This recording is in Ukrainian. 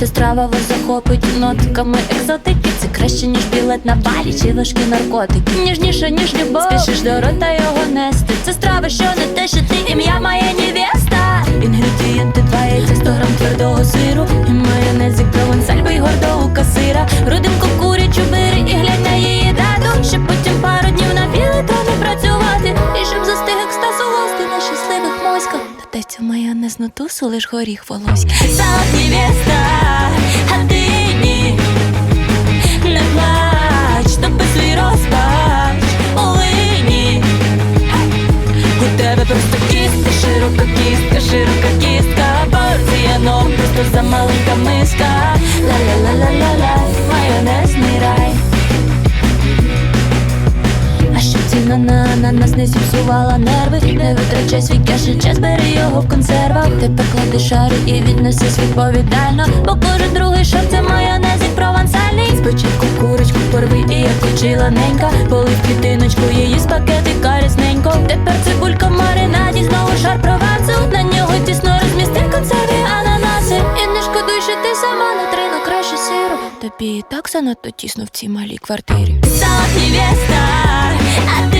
Ця страва вас захопить. Нотками екзотики. Це краще, ніж білет на балі чи важкі наркотики. Ніжніше, ніж любов, спішиш до рота його нести. Це страва, що не те, що ти. Ім'я моя невеста. Інгредієнти два яйця, 100 грам твердого сиру. І майонезик провансаль, бий гордо у касира. Родинку курячу бери і глянь на її дату. Щоб потім пару днів на білий то працювати. І щоб застиг екстаз у на щасливих моськах. Додається майонез на тусу, лиш горіх волоський широка кістка, широка кістка, ног, просто замаленька миска. Ла-ла-ла-ла-ла-ла, майонезний рай. А щоб ціна на ананас не зіпсувала нерви? Не витрачай свій кеш і час, бери його в консервах. Тепер клади шари і віднесись відповідально. Бо кожен другий шар це майонезик провансальний. Спочатку курочку порви і як учила ненька. Полив клітиночку її з пакетика різненько Тобі і так занадто тісно в цій малій квартирі. Ти